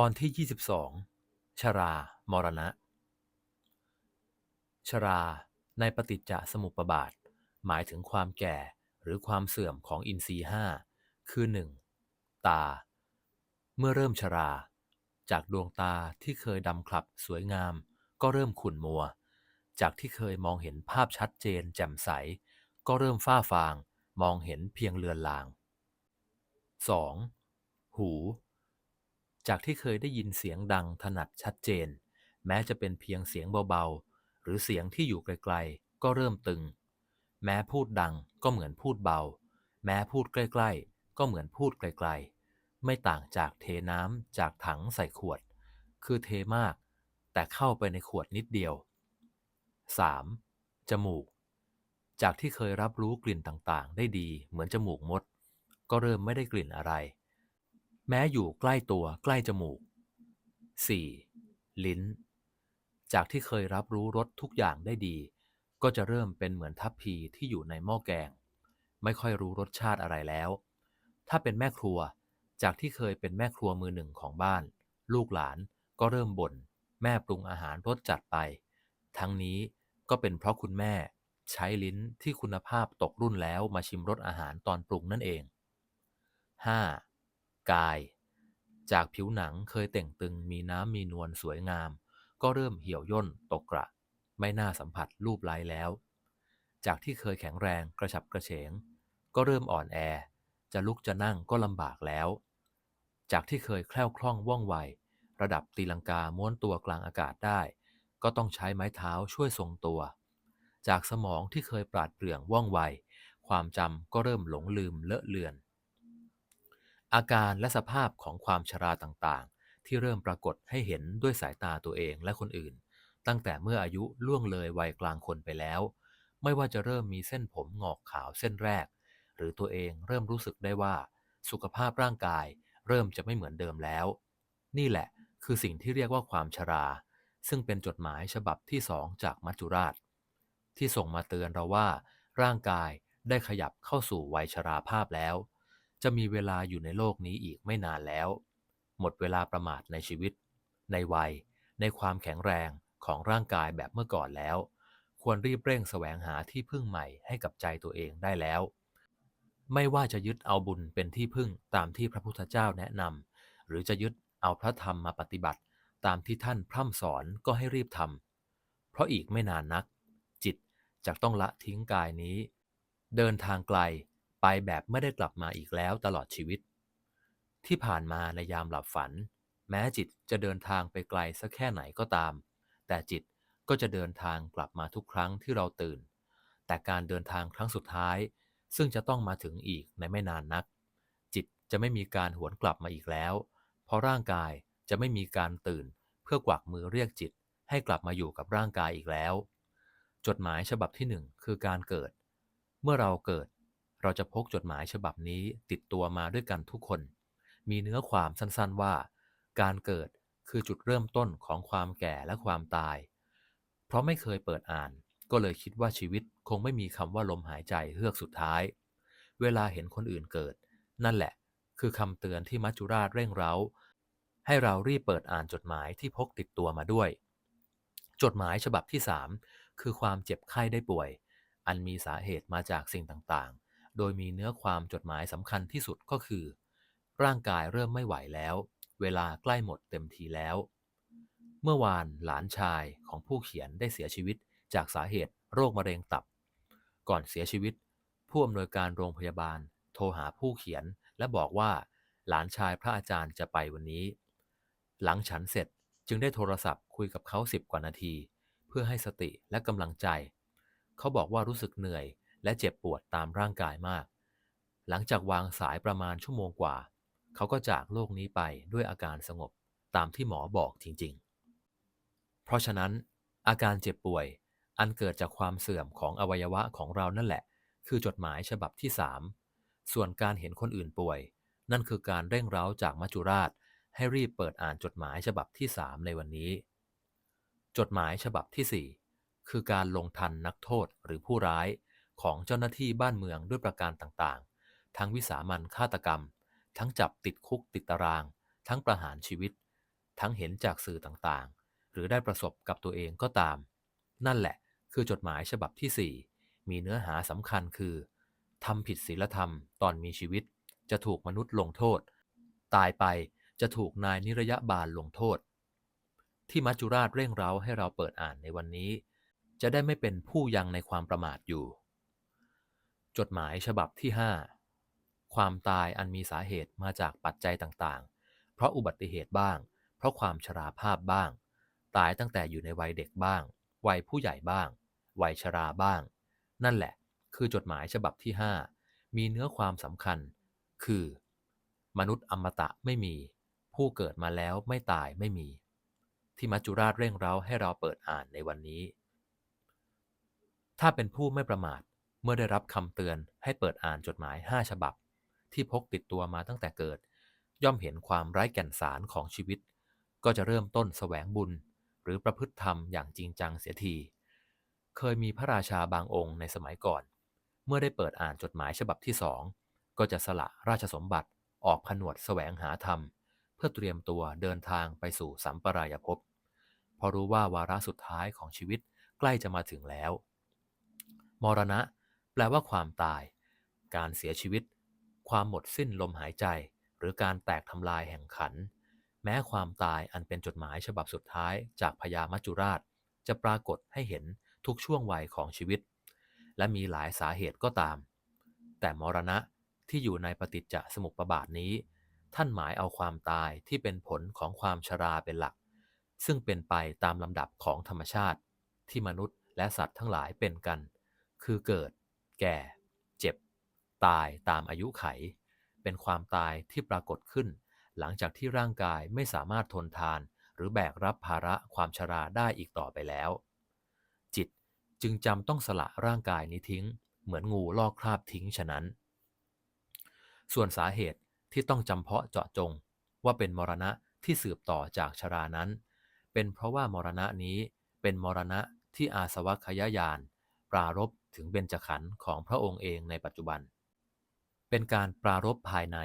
ตอนที่ 22 ชรา มรณะ ชรา ในปฏิจจสมุปบาท หมายถึงความแก่หรือความเสื่อมของอินทรีย์ห้าคือ 1. ตา เมื่อเริ่มชรา จากดวงตาที่เคยดำคลับสวยงาม ก็เริ่มขุ่นมัว จากที่เคยมองเห็นภาพชัดเจนแจ่มใส ก็เริ่มฝ้าฟาง มองเห็นเพียงเลือนลาง 2. หู จากที่เคยได้ยินเสียงดังถนัดชัดเจน แม้จะเป็นเพียงเสียงเบาๆ หรือเสียงที่อยู่ไกลๆ ก็เริ่มตึง แม้พูดดังก็เหมือนพูดเบา แม้พูดใกล้ๆ ก็เหมือนพูดไกลๆ ไม่ต่างจากเทน้ำจากถังใส่ขวด คือเทมาก แต่เข้าไปในขวดนิดเดียว 3. จมูก จากที่เคยรับรู้กลิ่นต่างๆ ได้ดีเหมือนจมูกมด ก็เริ่มไม่ได้กลิ่นอะไร แม้อยู่ใกล้ตัวใกล้จมูก 4. ลิ้น จากที่เคยรับรู้รสทุกอย่างได้ดี ก็จะเริ่มเป็นเหมือนทัพพีที่อยู่ในหม้อแกง ไม่ค่อยรู้รสชาติอะไรแล้ว ถ้าเป็นแม่ครัว จากที่เคยเป็นแม่ครัวมือหนึ่งของบ้าน ลูกหลานก็เริ่มบ่น แม่ปรุงอาหารรสจัดไป ทั้งนี้ก็เป็นเพราะคุณแม่ใช้ลิ้นที่คุณภาพตกรุ่นแล้วมาชิมรสอาหารตอนปรุงนั่นเอง 5. กาย จากผิวหนังเคยเต่งตึงมีน้ำมีนวลสวยงาม ก็เริ่มเหี่ยวย่นตกกระ ไม่น่าสัมผัสรูปไล้แล้ว จากที่เคยแข็งแรงกระฉับกระเฉง ก็เริ่มอ่อนแอ จะลุกจะนั่งก็ลำบากแล้ว จากที่เคยแคล่วคล่องว่องไว ระดับตีลังกาม้วนตัวกลางอากาศได้ ก็ต้องใช้ไม้เท้าช่วยทรงตัว จากสมองที่เคยปราดเปรื่องว่องไวความจำก็เริ่มหลงลืมเลอะเลือน อาการและสภาพของความชราต่างๆ ที่เริ่มปรากฏให้เห็นด้วยสายตาตัวเองและคนอื่น ตั้งแต่เมื่ออายุล่วงเลยวัยกลางคนไปแล้ว ไม่ว่าจะเริ่มมีเส้นผมงอกขาวเส้นแรก หรือตัวเองเริ่มรู้สึกได้ว่า สุขภาพร่างกาย เริ่มจะไม่เหมือนเดิมแล้ว นี่แหละคือสิ่งที่เรียกว่าความชรา ซึ่งเป็นจดหมายฉบับที่สองจากมัจจุราช ที่ส่งมาเตือนเราว่า ร่างกายได้ขยับเข้าสู่วัยชราภาพแล้ว จะมีเวลาอยู่ในโลกนี้อีกไม่นานแล้ว หมดเวลาประมาทในชีวิต ในวัย ในความแข็งแรงของร่างกายแบบเมื่อก่อนแล้ว ควรรีบเร่งแสวงหาที่พึ่งใหม่ให้กับใจตัวเองได้แล้ว ไม่ว่าจะยึดเอาบุญเป็นที่พึ่งตามที่พระพุทธเจ้าแนะนำหรือจะยึดเอาพระธรรมมาปฏิบัติ ตามที่ท่านพร่ำสอนก็ให้รีบทำเพราะอีกไม่นานนัก จิตจะต้องละทิ้งกายนี้ เดินทางไกล ไปแบบไม่ได้กลับมาอีกแล้วตลอดชีวิต ที่ผ่านมาในยามหลับฝัน แม้จิตจะเดินทางไปไกลสักแค่ไหนก็ตาม แต่จิตก็จะเดินทางกลับมาทุกครั้งที่เราตื่น แต่การเดินทางครั้งสุดท้าย ซึ่งจะต้องมาถึงอีกในไม่นานนัก จิตจะไม่มีการหวนกลับมาอีกแล้ว เพราะร่างกายจะไม่มีการตื่น เพื่อกวักมือเรียกจิต ให้กลับมาอยู่กับร่างกายอีกแล้ว จดหมายฉบับที่หนึ่งคือการเกิด เมื่อเราเกิด เราจะพกจดหมายฉบับนี้ติดตัวมาด้วยกันทุกคน มีเนื้อความสั้นๆว่า การเกิดคือจุดเริ่มต้นของความแก่และความตาย เพราะไม่เคยเปิดอ่าน ก็เลยคิดว่าชีวิตคงไม่มีคำว่าลมหายใจเฮือกสุดท้าย เวลาเห็นคนอื่นเกิด นั่นแหละ คือคำเตือนที่มัจจุราชเร่งเร้า ให้เรารีบเปิดอ่านจดหมายที่พกติดตัวมาด้วย จดหมายฉบับที่ 3 คือความเจ็บไข้ได้ป่วย อันมีสาเหตุมาจากสิ่งต่างๆ โดยมีเนื้อความจดหมายสำคัญที่สุดก็คือ ร่างกายเริ่มไม่ไหวแล้ว เวลาใกล้หมดเต็มทีแล้ว เมื่อวานหลานชายของผู้เขียนได้เสียชีวิตจากสาเหตุโรคมะเร็งตับ ก่อนเสียชีวิต ผู้อำนวยการโรงพยาบาล โทรหาผู้เขียนและบอกว่า หลานชายพระอาจารย์จะไปวันนี้ หลังฉันเสร็จจึงได้โทรศัพท์คุยกับเขาสิบกว่านาที เพื่อให้สติและกำลังใจ เขาบอกว่ารู้สึกเหนื่อย และเจ็บปวดตามร่างกายมาก หลังจากวางสายประมาณชั่วโมงกว่า เขาก็จากโลกนี้ไปด้วยอาการสงบตามที่หมอบอกจริงๆ เพราะฉะนั้น อาการเจ็บป่วย อันเกิดจากความเสื่อมของอวัยวะของเรานั่นแหละ คือจดหมายฉบับที่สามส่วนการเห็นคนอื่นป่วย นั่นคือการเร่งเร้าจากมัจจุราช ให้รีบเปิดอ่านจดหมายฉบับที่สามในวันนี้ จดหมายฉบับที่สี่คือการลงทันนักโทษหรือผู้ร้าย ของเจ้าหน้าที่บ้านเมืองด้วยประการต่างๆ ทั้งวิสามันฆาตกรรม ทั้งจับติดคุกติดตาราง ทั้งประหารชีวิต ทั้งเห็นจากสื่อต่างๆ หรือได้ประสบกับตัวเองก็ตาม นั่นแหละคือจดหมายฉบับที่ 4 มีเนื้อหาสำคัญคือทำผิดศีลธรรมตอนมีชีวิต จะถูกมนุษย์ลงโทษ ตายไปจะถูกนายนิรยบาลลงโทษ ที่มัจจุราชเร่งเร้าให้เราเปิดอ่านในวันนี้ จะได้ไม่เป็นผู้ยังในความประมาทอยู่ จดหมายฉบับที่ 5 ความตายอันมีสาเหตุมาจากปัจจัยต่างๆ เพราะอุบัติเหตุบ้าง เพราะความชราภาพบ้าง ตายตั้งแต่อยู่ในวัยเด็กบ้าง วัยผู้ใหญ่บ้าง วัยชราบ้าง นั่นแหละ คือจดหมายฉบับที่ 5 มีเนื้อความสำคัญ คือ มนุษย์อมตะไม่มี ผู้เกิดมาแล้วไม่ตายไม่มี ที่มัจจุราชเร่งเร้าให้เราเปิดอ่านในวันนี้ ถ้าเป็นผู้ไม่ประมาท มื่อได้รับคำเตือนให้เปิดอ่านจดหมาย5ฉบับ ที่พกติดตัวมาตั้งแต่เกิด ย่อมเห็นความไร้แก่นสารของชีวิต ก็จะเริ่มต้นแสวงบุญ หรือประพฤติธรรมอย่างจริงจังเสียที เคยมีพระราชาบางองค์ในสมัยก่อน เมื่อได้เปิดอ่านจดหมายฉบับที่สองก็จะสละราชสมบัติออกผนวดแสวงหาธรรม เพื่อเตรียมตัวเดินทางไปสู่สัมปรายภพเพอรู้ว่าวาระสุดท้ายของชีวิตใกล้จะมาถึงแล้ว มรณะ แปลว่าความตาย การเสียชีวิต ความหมดสิ้นลมหายใจ หรือการแตกทำลายแห่งขัน แม้ความตายอันเป็นจดหมายฉบับสุดท้ายจากพญามัจจุราช จะปรากฏให้เห็นทุกช่วงวัยของชีวิต และมีหลายสาเหตุก็ตาม แต่มรณะที่อยู่ในปฏิจจสมุปบาทนี้ ท่านหมายเอาความตายที่เป็นผลของความชราเป็นหลัก ซึ่งเป็นไปตามลำดับของธรรมชาติ ที่มนุษย์และสัตว์ทั้งหลายเป็นกัน คือเกิด แก่ เจ็บ ตายตามอายุไข เป็นความตายที่ปรากฏขึ้น หลังจากที่ร่างกายไม่สามารถทนทาน หรือแบกรับภาระความชราได้อีกต่อไปแล้ว จิตจึงจำต้องสละร่างกายนี้ทิ้ง เหมือนงูลอกคราบทิ้งฉะนั้น ส่วนสาเหตุที่ต้องจำเพาะเจาะจง ว่าเป็นมรณะที่สืบต่อจากชรานั้น เป็นเพราะว่ามรณะนี้เป็นมรณะที่อาสวัคยายาน ปรารบ ถึงเบญจขันธ์ของพระองค์เองในปัจจุบัน เป็นการปรารบภายใน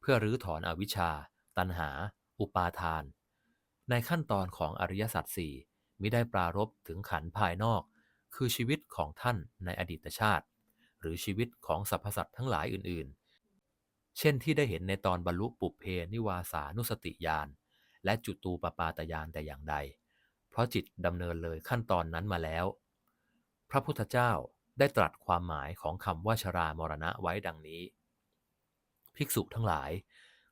เพื่อรื้อถอนอวิชชา ตัณหา อุปาทาน ในขั้นตอนของอริยสัจสี่มิได้ปรารบถึงขันธ์ภายนอก คือชีวิตของท่านในอดีตชาติ หรือชีวิตของสรรพสัตว์ทั้งหลายอื่น ๆ เช่นที่ได้เห็นในตอนบรรลุปุเพนิวาสานุสติญาณและจุตูปปาตญาณแต่อย่างใด เพราะจิตดำเนินเลยขั้นตอนนั้นมาแล้ว พระพุทธเจ้า ได้ตรัสความหมายของคำว่าชรามรณะไว้ดังนี้ ภิกษุทั้งหลาย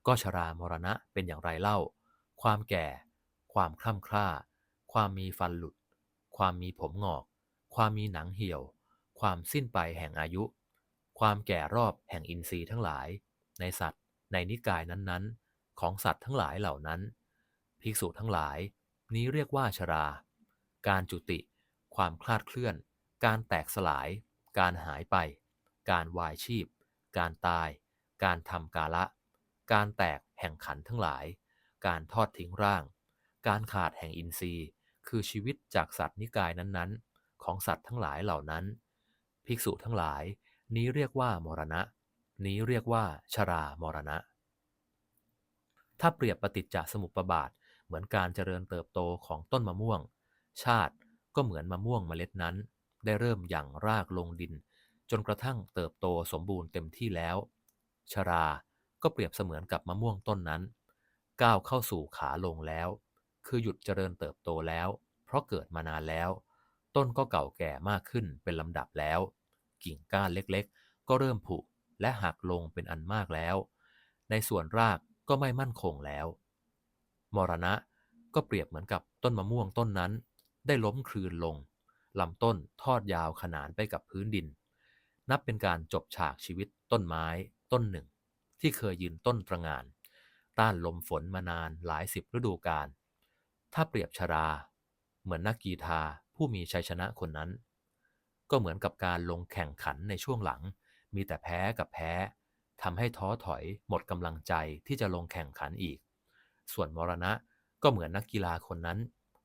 ก็ชรามรณะเป็นอย่างไรเล่า ความแก่ ความคล่ำคร่าความมีฟันหลุด ความมีผมงอก ความมีหนังเหี่ยว ความสิ้นไปแห่งอายุ ความแก่รอบแห่งอินทรีย์ทั้งหลาย ในสัตว์ ในนิกายนั้นๆ ของสัตว์ทั้งหลายเหล่านั้น ภิกษุทั้งหลาย นี้เรียกว่าชรา การจุติ ความคลาดเคลื่อน การแตกสลาย การหายไป การวายชีพ การตาย การทำกาละ การแตกแห่งขันทั้งหลาย การทอดทิ้งร่าง การขาดแห่งอินทรีย์ คือชีวิตจากสัตว์นิกายนั้นๆ ของสัตว์ทั้งหลายเหล่านั้น ภิกษุทั้งหลาย นี้เรียกว่ามรณะ นี้เรียกว่าชรามรณะ ถ้าเปรียบปฏิจจสมุปบาทเหมือนการเจริญเติบโตของต้นมะม่วง ชาติก็เหมือนมะม่วงเมล็ดนั้น ได้เริ่มหยั่งรากลงดิน จนกระทั่งเติบโตสมบูรณ์เต็มที่แล้ว ชราก็เปรียบเสมือนกับมะม่วงต้นนั้น ก้าวเข้าสู่ขาลงแล้ว คือหยุดเจริญเติบโตแล้ว เพราะเกิดมานานแล้ว ต้นก็เก่าแก่มากขึ้นเป็นลำดับแล้ว กิ่งก้านเล็กๆ ก็เริ่มผุและหักลงเป็นอันมากแล้ว ในส่วนรากก็ไม่มั่นคงแล้ว มรณะก็เปรียบเหมือนกับต้นมะม่วงต้นนั้น ได้ล้มคลืนลง ลำต้นทอดยาวขนานไปกับพื้นดิน นับเป็นการจบฉากชีวิตต้นไม้ต้นหนึ่ง ที่เคยยืนต้นตระงาน ต้านลมฝนมานานหลายสิบฤดูกาลถ้าเปรียบชรา เหมือนนักกีฬาผู้มีชัยชนะคนนั้น ก็เหมือนกับการลงแข่งขันในช่วงหลัง มีแต่แพ้กับแพ้ทำให้ท้อถอยหมดกำลังใจที่จะลงแข่งขันอีก ส่วนมรณะก็เหมือนนักกีฬาคนนั้น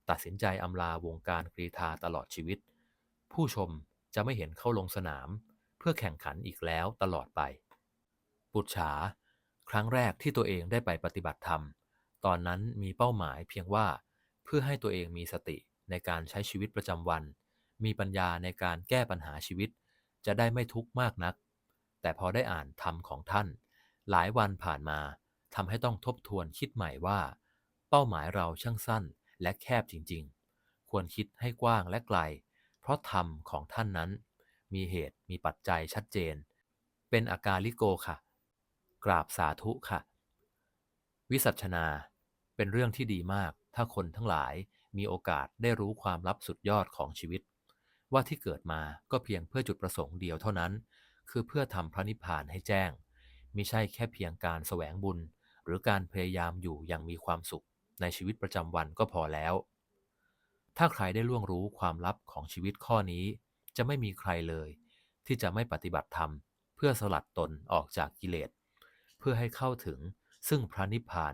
ตัดสินใจอำลาวงการกรีธาตลอดชีวิต ผู้ชมจะไม่เห็นเข้าลงสนาม เพื่อแข่งขันอีกแล้วตลอดไปปุจฉา ครั้งแรกที่ตัวเองได้ไปปฏิบัติธรรม ตอนนั้นมีเป้าหมายเพียงว่า เพื่อให้ตัวเองมีสติในการใช้ชีวิตประจำวัน มีปัญญาในการแก้ปัญหาชีวิต จะได้ไม่ทุกข์มากนัก แต่พอได้อ่านธรรมของท่าน หลายวันผ่านมาทำให้ต้องทบทวนคิดใหม่ว่า เป้าหมายเราช่างสั้น และแคบจริงๆ ควรคิดให้กว้างและไกล เพราะธรรมของท่านนั้น มีเหตุมีปัจจัยชัดเจน เป็นอาการลิโกค่ะ กราบสาธุค่ะ วิสัชนา เป็นเรื่องที่ดีมาก ถ้าคนทั้งหลายมีโอกาสได้รู้ความลับสุดยอดของชีวิต ว่าที่เกิดมาก็เพียงเพื่อจุดประสงค์เดียวเท่านั้น คือเพื่อทำพระนิพพานให้แจ้งมิใช่แค่เพียงการแสวงบุญ หรือการพยายามอยู่อย่างมีความสุข ในชีวิตประจำวันก็พอแล้ว ถ้าใครได้ล่วงรู้ความลับของชีวิตข้อนี้ จะไม่มีใครเลย ที่จะไม่ปฏิบัติธรรม เพื่อสลัดตนออกจากกิเลส เพื่อให้เข้าถึงซึ่งพระนิพพาน